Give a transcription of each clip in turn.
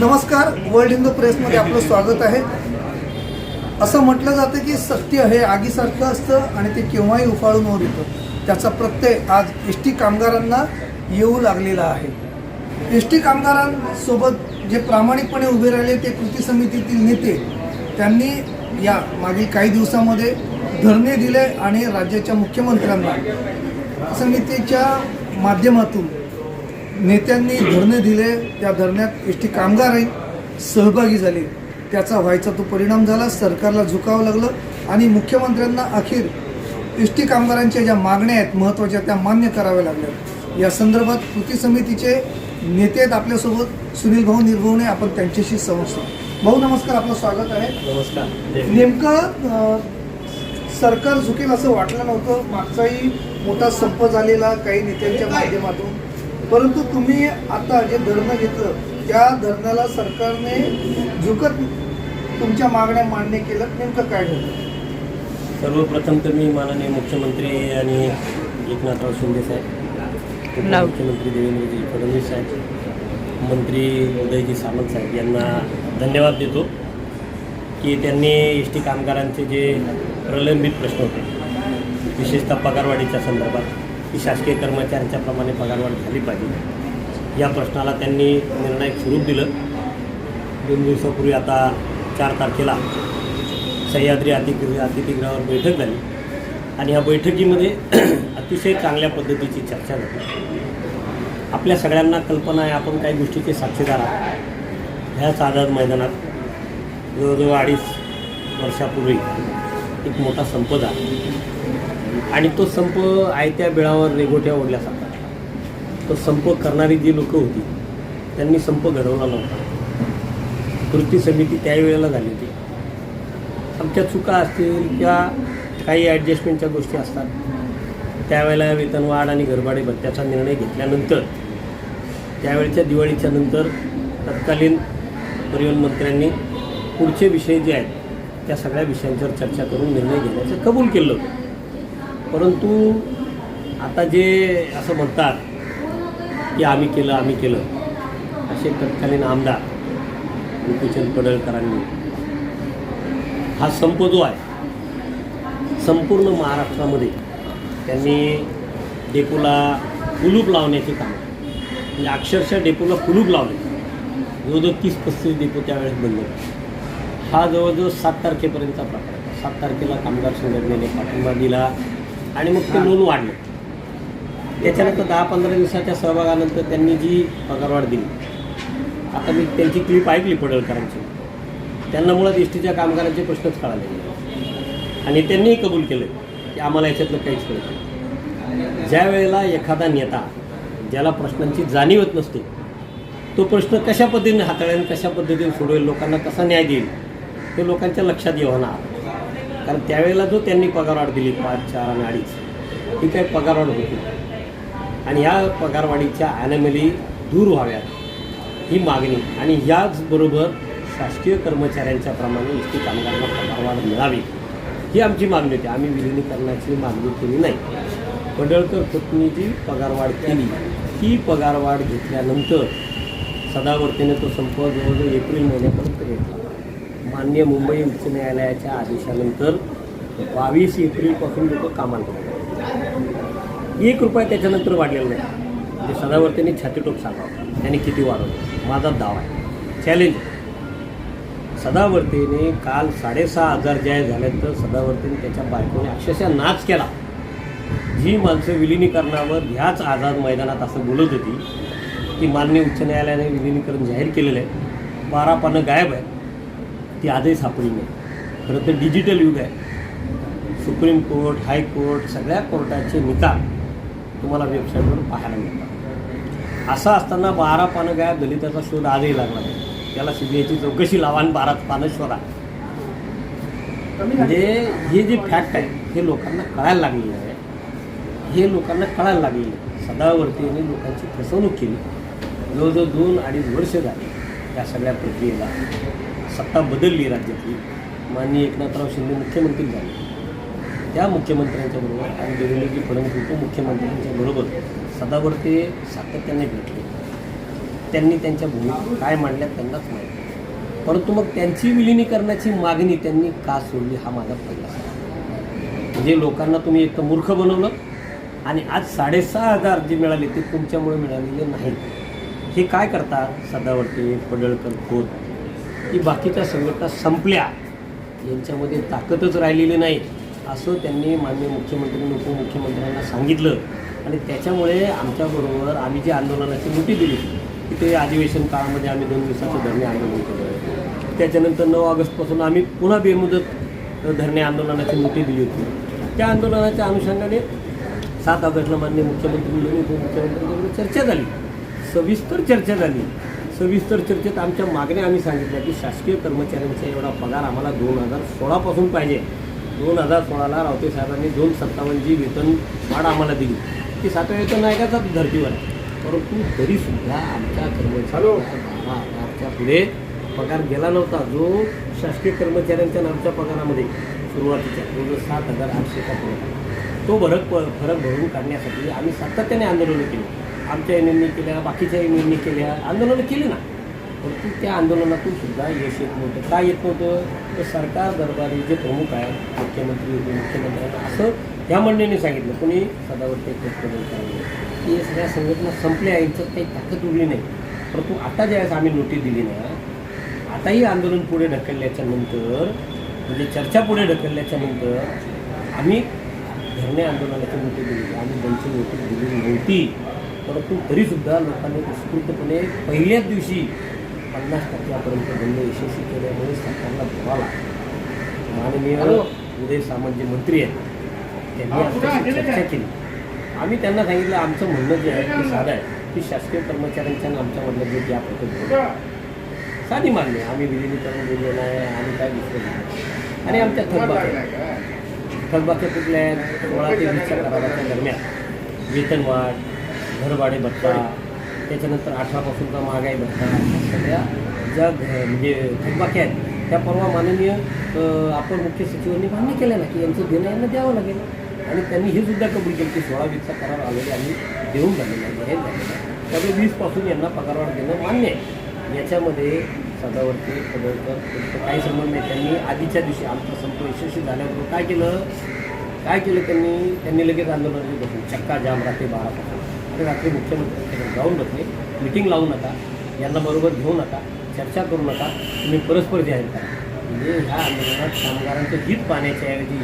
नमस्कार वर्ल्ड हिंदू प्रेसमध्ये आपलं स्वागत आहे. असं म्हटलं जातं की सत्य हे आगीसारखं असतं आणि ते केव्हाही उफाळून वर येतं. त्याचा प्रत्यय आज एस टी कामगारांना येऊ लागलेला आहे. एस टी कामगारांसोबत जे प्रामाणिकपणे उभे राहिले ते कृती समितीतील नेते त्यांनी या मागील काही दिवसामध्ये धरणे दिले आणि राज्याच्या मुख्यमंत्र्यांना समितीच्या माध्यमातून नेत्यांनी धरणे दिले त्या धरण्यात एस टी कामगारही सहभागी झाले. त्याचा व्हायचा तो परिणाम झाला सरकारला झुकावं लागलं आणि मुख्यमंत्र्यांना अखेर एस टी कामगारांच्या ज्या मागण्या आहेत महत्त्वाच्या त्या मान्य कराव्या लागल्या. या संदर्भात कृती समितीचे नेते आहेत आपल्यासोबत सुनील भाऊ निर्भवणे आपण त्यांच्याशी साधू. भाऊ नमस्कार आपलं स्वागत आहे. नमस्कार. नेमकं सरकार झुकेल असं वाटलं नव्हतं मागचाही मोठा संप झालेला काही नेत्यांच्या माध्यमातून. परंतु तुम्ही आता जे धरणं घेतलं त्या धरणाला सरकारने झुकत तुमच्या मागण्या मान्य केलं नेमकं काय झालं सर्वप्रथम तर मी माननीय मुख्यमंत्री आणि एकनाथराव शिंदे साहेब उपमुख्यमंत्री देवेंद्रजी फडणवीस साहेब मंत्री उदयजी सामंत साहेब यांना धन्यवाद देतो की त्यांनी एस टी कामगारांचे जे प्रलंबित प्रश्न होते विशेषतः पगारवाढीच्या संदर्भात की शासकीय कर्मचाऱ्यांच्या प्रमाणे पगारवाढ झाली पाहिजे. या प्रश्नाला त्यांनी निर्णायक स्वरूप दिलं. दोन दिवसापूर्वी आता चार तारखेला सह्याद्री अतिथी अतिथीगृहावर बैठक झाली. आणि ह्या बैठकीमध्ये अतिशय चांगल्या पद्धतीची चर्चा झाली. आपल्या सगळ्यांना कल्पना आहे आपण काही गोष्टीचे साक्षीदार आहात. ह्याच आझाद मैदानात जवळजवळ अडीच वर्षापूर्वी एक मोठा संप झाला आणि तो संप आयत्या बिळावर रेगोट्या ओढल्यासारखा तो संप करणारी जी लोकं होती त्यांनी संप घडवला नव्हता. कृती समिती त्यावेळेला झाली होती. आमच्या चुका असतील किंवा काही ॲडजस्टमेंटच्या गोष्टी असतात त्यावेळेला वेतनवाढ आणि घरभाडे भत्त्याचा निर्णय घेतल्यानंतर त्यावेळेच्या दिवाळीच्या नंतर तत्कालीन परिवहन मंत्र्यांनी पुढचे विषय जे आहेत त्या सगळ्या विषयांवर चर्चा करून निर्णय घेण्याचं कबूल केलं होतं. परंतु आता जे असं म्हणतात की आम्ही केलं आम्ही केलं असे तत्कालीन आमदार गोपीचंद पडळकरांनी. हा संप जो आहे संपूर्ण महाराष्ट्रामध्ये त्यांनी डेपोला कुलूप लावण्याचे काम म्हणजे अक्षरशः डेपोला कुलूप लावले. जवळजवळ तीस पस्तीस डेपो त्यावेळेस बंद हा जवळजवळ सात तारखेपर्यंतचा प्रकार सात तारखेला कामगार संघटनेने पाठिंबा दिला. आणि मग ते लोन वाढलं. त्याच्यानंतर दहा पंधरा दिवसाच्या सहभागानंतर त्यांनी जी पगारवाढ दिली. आता मी त्यांची क्लिप ऐकली पडळकरांची. त्यांना मुळात एस टीच्या कामगारांचे प्रश्नच कळाले. आणि त्यांनीही कबूल केलं की आम्हाला याच्यातलं काहीच कळत नाही. ज्या वेळेला एखादा नेता ज्याला प्रश्नांची जाणीवच नसते तो प्रश्न कशा पद्धतीने हाताळेल कशा पद्धतीने सोडवेल लोकांना कसा न्याय देईल हे लोकांच्या लक्षात येणार कारण त्यावेळेला जो त्यांनी पगारवाढ दिली पाच चार आणि अडीच ही काही पगारवाढ होती. आणि ह्या पगारवाढीच्या ॲनॅमली दूर व्हाव्यात ही मागणी. आणि याचबरोबर शासकीय कर्मचाऱ्यांच्या प्रमाणे एस कामगारांना पगारवाढ मिळावी ही आमची मागणी होती. आम्ही विलिनीकरणाची मागणी केली नाही. पडळकर पत्नीची पगारवाढ केली. ती पगारवाढ घेतल्यानंतर सदावर्तीने तो संप जवळजवळ एप्रिल महिन्यापर्यंत घेतला. मान्य मुंबई उच्च न्यायालयाच्या आदेशानंतर बावीस एप्रिलपासून लोक कामाला लागले. एक रुपया त्याच्यानंतर वाढलेला नाही. म्हणजे सदावर्तीने छातीटोप सांगावं. त्यांनी किती वाढवलं? माझा दावा आहे. चॅलेंज सदावर्तीने काल साडेसहा हजार जाहीर झाल्यानंतर सदावर्तीने त्याच्या बायकोने अक्षरशः नाच केला. जी माणसं विलिनीकरणावर ह्याच आझाद मैदानात असं बोलत होती की मान्य उच्च न्यायालयाने विलिनीकरण जाहीर केलेलं आहे. बारा पानं गायब आहे ती आजही सापडली नाही. खरं तर डिजिटल युग आहे. सुप्रीम कोर्ट हायकोर्ट सगळ्या कोर्टाचे निकाल तुम्हाला वेबसाईटवर पाहायला मिळतात. असं असताना बारा पानं गायब झाली त्याचा शोध आजही लागला नाही. त्याला सी बी आयची चौकशी लावा आणि बारा पानं शोधा. म्हणजे हे जे फॅक्ट आहे हे लोकांना कळायला लागलेलं आहे. हे लोकांना कळायला लागलेलं आहे. सदावर्तीने लोकांची फसवणूक केली. जवळजवळ दोन अडीच वर्ष झाली या सगळ्या प्रक्रियेला. सत्ता बदलली राज्यातली. माननीय एकनाथराव शिंदे मुख्यमंत्री झाले. त्या मुख्यमंत्र्यांच्या बरोबर आणि देवेंद्रजी फडणवीस उपमुख्यमंत्र्यांच्या बरोबर सदावर्ते सातत्याने भेटले. त्यांनी त्यांच्या भूमिका काय मांडल्या त्यांनाच माहिती परंतु मग त्यांची विलिनीकरणाची मागणी त्यांनी का सोडली हा माझा पहिला म्हणजे लोकांना तुम्ही एक तर मूर्ख बनवलं आणि आज साडेसहा हजार जे मिळाले ते तुमच्यामुळे मिळालेले नाहीत. हे काय करतात सदावर्ते पडळकर खोत की बाकीच्या संघटना संपल्या यांच्यामध्ये ताकदच राहिलेली नाही असं त्यांनी माननीय मुख्यमंत्री उपमुख्यमंत्र्यांना सांगितलं. आणि त्याच्यामुळे आमच्याबरोबर आम्ही जी आंदोलनाची मुठी दिली तिथे अधिवेशन काळामध्ये आम्ही दोन दिवसाचं धरणे आंदोलन केलं. त्याच्यानंतर नऊ ऑगस्टपासून आम्ही पुन्हा बेमुदत धरणे आंदोलनाची मुठी दिली होती. त्या आंदोलनाच्या अनुषंगाने सात ऑगस्टला माननीय मुख्यमंत्री आणि चर्चा झाली. सविस्तर चर्चा झाली. सविस्तर चर्चेत आमच्या मागण्या आम्ही सांगितल्या की शासकीय कर्मचाऱ्यांचा एवढा पगार आम्हाला दोन हजार सोळापासून पाहिजे. दोन हजार सोळाला रावते साहेबांनी दोन सत्तावन्न जी वेतन वाढ आम्हाला दिली. ती सातव्या वेतन नायकाचाच धर्तीवर आहे. परंतु तरीसुद्धा आमच्या कर्मचाऱ्यांना बारा हजारच्या पुढे पगार गेला नव्हता. जो शासकीय कर्मचाऱ्यांच्या नामच्या पगारामध्ये सुरुवातीच्या सात हजार आठशेचा आहे. तो फरक प फरक भरून काढण्यासाठी आम्ही सातत्याने आंदोलनं केली. आमच्या युनियननी केल्या बाकीच्या युनियननी केल्या. आंदोलनं केली ना. परंतु त्या आंदोलनातून सुद्धा यश येत नव्हतं. काय येत नव्हतं? तर सरकार दरबारी जे प्रमुख आहेत मुख्यमंत्री उपमुख्यमंत्र्यांना असं त्या मंडळीने सांगितलं. कोणी सदावर्ते की या सगळ्या संघटना संपल्या यांच्यात काही ताकद उरली नाही. परंतु आता ज्यावेळेस आम्ही नोटीस दिली ना आताही आंदोलन पुढे ढकलल्याच्या नंतर म्हणजे चर्चा पुढे ढकलल्याच्या नंतर आम्ही धरणे आंदोलनाची नोटीस दिली. आम्ही त्यांची नोटीस दिली नव्हती. परंतु तरीसुद्धा लोकांनी उत्स्फूर्तपणे पहिल्याच दिवशी पन्नास टक्क्यापर्यंत बंद यशस्वी केल्यामुळे सरकारला धोवा लागला. माननीय उदय सामंत जे मंत्री आहेत. त्यांनी आमच्याशी चर्चा केली. आम्ही त्यांना सांगितलं आमचं म्हणणं जे आहे ते साधं आहे की शासकीय कर्मचाऱ्यांच्या आमच्यामधलं जे गॅप होतं साधी मान्य आम्ही विलिनीकरण दिलेलं आहे आणि काय नाही. आणि आमच्या थकबाक्या थकबाक्या कुठल्या आहेत? सोळा ते वीसच्या कराराच्या दरम्यान वेतनवाढ घरभाडे भत्ता त्याच्यानंतर अठरापासूनचा महागाई भत्ता सगळ्या ज्या म्हणजे थकबाक्या आहेत त्या परवा माननीय आपण मुख्य सचिवांनी मान्य केलं ना की यांचं देणं यांना द्यावं लागेल. आणि त्यांनी हे सुद्धा कबूल केलं की सोळा वीसचा करार ऑलरेडी आम्ही देऊन झालेला आहे जाहीर झालेला आहे. त्यामुळे वीसपासून यांना पगारवाढ देणं मान्य आहे. याच्यामध्ये सदावर्ती पडळकर काही संबंध नाही. त्यांनी आधीच्या दिवशी आमचा संप यशस्वी झाल्याबरोबर काय केलं? काय केलं त्यांनी? त्यांनी लगेच आंदोलन बसून चक्का जाम रात्री बारापासून. रात्री रात्री मुख्यमंत्र्यांकडे जाऊन बसले मिटिंग लावू नका यांना बरोबर घेऊ नका चर्चा करू नका तुम्ही परस्पर जाहीर करा. म्हणजे ह्या आंदोलनात कामगारांचं हित पाहण्याच्या ऐवजी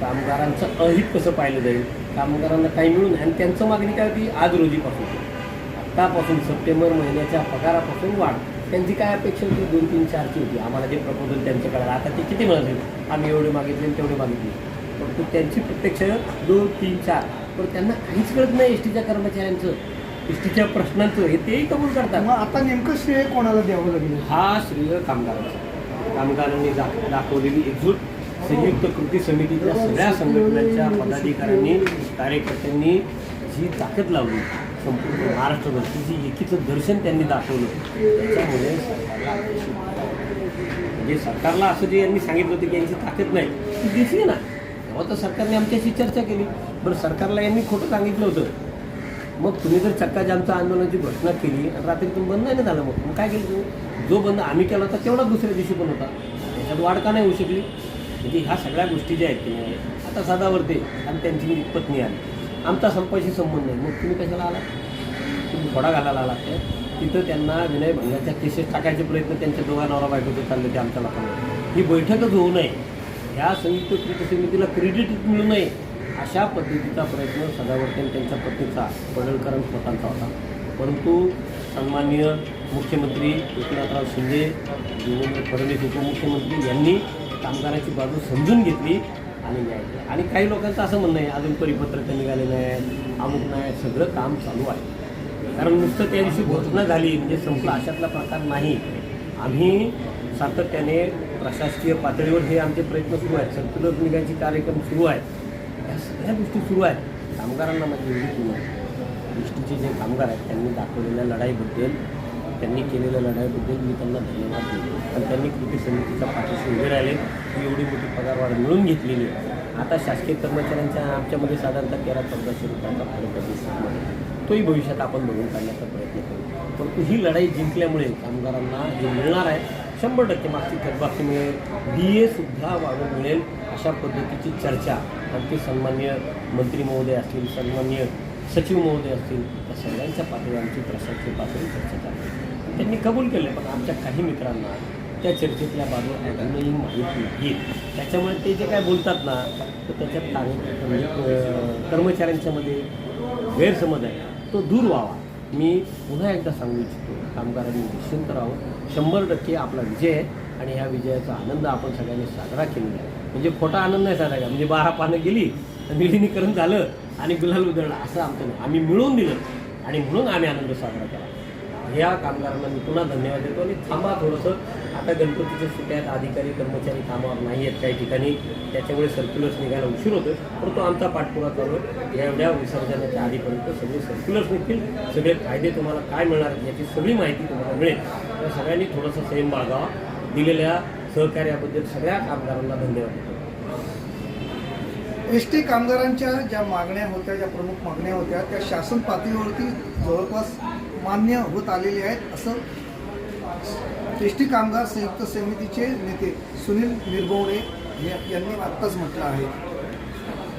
कामगारांचं अहित कसं पाहिलं जाईल कामगारांना काही मिळून आणि त्यांचं मागणी काय होती? आज रोजीपासून. आत्तापासून सप्टेंबर महिन्याच्या पगारापासून वाढ. त्यांची काय अपेक्षा होती? दोन तीन चारची होती. आम्हाला जे प्रपोजल त्यांच्याकडे आता ते किती मिळाले? आम्ही एवढे मागितले आणि तेवढे मागितले. परंतु त्यांची प्रत्यक्ष दोन तीन चार. पण त्यांना काहीच कळत नाही एस टीच्या कर्मचाऱ्यांचं एस टीच्या प्रश्नांचं हे तेही कबूल करतात. मग आता नेमकं श्रेय कोणाला द्यावं लागेल? हा श्रेय कामगारांचा. कामगारांनी दाख दाखवलेली एकजूट संयुक्त कृती समितीच्या सगळ्या संघटनांच्या पदाधिकाऱ्यांनी कार्यकर्त्यांनी जी ताकद लावली संपूर्ण महाराष्ट्रभर जी एकीचं दर्शन त्यांनी दाखवलं त्याच्यामुळे सरकारला अपेक्षित म्हणजे सरकारला असं जे यांनी सांगितलं होतं की यांची ताकद नाही. ती दिसली ना. तेव्हा तर सरकारने आमच्याशी चर्चा केली. बरं सरकारला यांनी खोटं सांगितलं होतं. मग तुम्ही जर चक्काजामच्या आंदोलनाची घोषणा केली आणि रात्री तुम्ही बंद नाही ना झालं मग मग काय केलं तुम्ही? जो बंद आम्ही केला होता तेवढा दुसऱ्या दिवशी पण होता. त्याच्यात वाढ का नाही होऊ शकली? म्हणजे ह्या सगळ्या गोष्टी ज्या आहेत की नाही आता साधावरते आणि त्यांची पत्नी आली आमचा संपाशी संबंध नाही. मग तुम्ही कशाला आला तुम्ही थोडा घालायला आला तर तिथं त्यांना विनय भंगाच्या केसेस टाकायचे प्रयत्न त्यांच्या दोघा नवरा बायकोचे चालले ते आमच्या लोकांना ही बैठकच होऊ नये. ह्या संयुक्त कृती समितीला क्रेडिट मिळू नये. अशा पद्धतीचा प्रयत्न सदावर्तन त्यांच्या पत्नीचा पडळकरण स्वतःचा होता. परंतु सन्माननीय मुख्यमंत्री एकनाथराव शिंदे देवेंद्र फडणवीस उपमुख्यमंत्री यांनी कामगाराची बाजू समजून घेतली आणि न्याय आणि काही लोकांचं असं म्हणणं आहे अजून परिपत्रकं निघाले नाही अमुक नाही सगळं काम चालू आहे. कारण नुसतं त्या दिवशी घोषणा झाली म्हणजे संपला अशातला प्रकार नाही. आम्ही सातत्याने प्रशासकीय पातळीवर हे आमचे प्रयत्न सुरू आहेत. सर्क्युलर निघायचे कार्यक्रम सुरू आहेत. या सगळ्या गोष्टी सुरू आहेत. कामगारांना माझी एवढी किंमत गोष्टीचे जे कामगार आहेत त्यांनी दाखवलेल्या लढाईबद्दल त्यांनी केलेल्या लढाईबद्दल मी त्यांना धन्यवाद देतो. आणि त्यांनी कृती समितीच्या पाठीशी उभे राहिले. ही एवढी मोठी पगारवाढ मिळून घेतलेली आहे. आता शासकीय कर्मचाऱ्यांच्या आमच्यामध्ये साधारणतः तेरा चौदाशे रुपयांचा फरक आहे तोही भविष्यात आपण बघून काढण्याचा प्रयत्न करू. परंतु ही लढाई जिंकल्यामुळे कामगारांना जे मिळणार आहे शंभर टक्के मागची थकबाकी म्हणजे मिळेल डी एसुद्धा वाढून मिळेल अशा पद्धतीची चर्चा. आमचे सन्मान्य मंत्री महोदय असतील सन्मान्य सचिव महोदय असतील त्या सगळ्यांच्या पातळीवर आमची प्रशासकीय पातळी चर्चा चालली त्यांनी कबूल केले पण आमच्या काही मित्रांना त्या चर्चेतल्या बाबत अजूनही माहीत नाही. त्याच्यामुळे ते जे काय बोलतात ना तर त्याच्यात म्हणजे, कर्मचाऱ्यांच्यामध्ये गैरसमज आहे. तो दूर व्हावा. मी पुन्हा एकदा सांगू इच्छितो कामगारांनी निश्चिंत राहून शंभर टक्के आपला विजय आहे आणि ह्या विजयाचा आनंद आपण सगळ्यांनी साजरा केलेला आहे. म्हणजे खोटा आनंद नाही साजरा केला. म्हणजे बारा पानं गेली विलिनीकरण झालं आणि गुलाल उधळला असं आमचं नाही. आम्ही मिळवून दिलं आणि म्हणून आम्ही आनंद साजरा केला. ह्या कामगारांना मी पुन्हा धन्यवाद देतो आणि थांबा थोडंसं. आता गणपतीच्या सुट्ट्यात अधिकारी कर्मचारी कामावर नाही आहेत काही ठिकाणी. त्याच्यामुळे सर्क्युलर्स निघायला उशीर होतो परंतु आमचा पाठपुरा चालू आहे. एवढ्या विसर्जनाच्या आधीपर्यंत सगळे सर्क्युलर्स निघतील. सगळे फायदे तुम्हाला काय मिळणार याची सगळी माहिती तुम्हाला मिळेल. तर सगळ्यांनी थोडंसं संयम बाळगावा. दिलेल्या सहकार्याबद्दल सगळ्या कामगारांना धन्यवाद देतो. एस टी कामगारांच्या ज्या मागण्या होत्या ज्या प्रमुख मागण्या होत्या त्या शासन पातळीवरती जवळपास मान्य होत आलेल्या आहेत असं एस टी कामगार संयुक्त समितीचे नेते सुनील निर्भवणे यांनी आत्ताच म्हटलं आहे.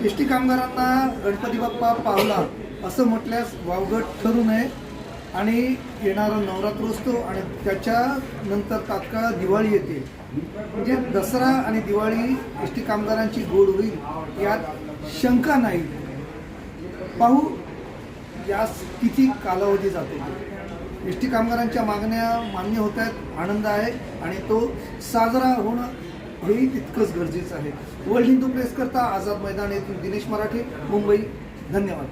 एस टी कामगारांना गणपती बाप्पा पावला असं म्हटल्यास वावगट ठरू नये. आणि येणारा नवरात्रोत्सव आणि त्याच्यानंतर तात्काळ दिवाळी येते. म्हणजे दसरा आणि दिवाळी एस टी कामगारांची गोड होईल यात शंका नाही. पाहू यास किती कालावधी जातो. एस टी कामगारांच्या मागण्या मान्य होत आहेत आनंद आहे आणि तो साजरा होणं हेही तितकंच गरजेचं आहे. वर्ल्ड हिंदू प्रेस करता आझाद मैदान येथील दिनेश मराठे मुंबई. धन्यवाद.